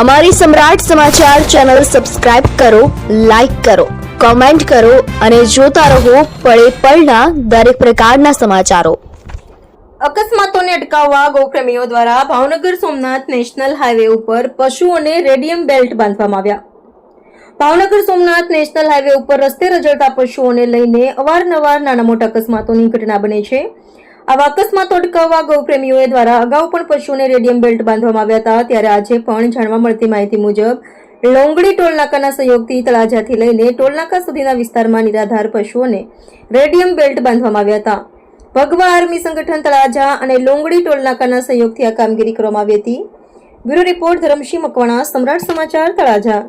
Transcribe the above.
અમારી Samrat Samachar channel subscribe કરો, like કરો, કોમેન્ટ કરો અને જોતા રહો પળે પળના દરેક પ્રકારના સમાચારો. અકસ્માતોને અટકાવવા ગૌપ્રેમીઓ દ્વારા ભાવનગર સોમનાથ નેશનલ હાઈવે ઉપર પશુઓને રેડિયમ બેલ્ટ બાંધવામાં આવ્યા. ભાવનગર સોમનાથ નેશનલ હાઈવે ઉપર રસ્તે રજળતા પશુઓને લઈને અવારનવાર નાના મોટા અકસ્માતોની ઘટના બને છે. આવા અકસ્માતો અટકાવવા ગૌપ્રેમીઓએ દ્વારા અગાઉ પણ પશુઓને રેડિયમ બેલ્ટ બાંધવામાં આવ્યા હતા. ત્યારે આજે પણ જાણવા મળતી માહિતી મુજબ, લોંગડી ટોલનાકાના સહયોગથી તળાજાથી લઈને ટોલનાકા સુધીના વિસ્તારમાં નિરાધાર પશુઓને રેડિયમ બેલ્ટ બાંધવામાં આવ્યા હતા. ભગવા આર્મી સંગઠન તળાજા અને લોંગડી ટોલનાકાના સહયોગથી આ કામગીરી કરવામાં આવી હતી. બ્યુરો રિપોર્ટ ધરમસિંહ મકવાણા, સમ્રાટ સમાચાર, તળાજા.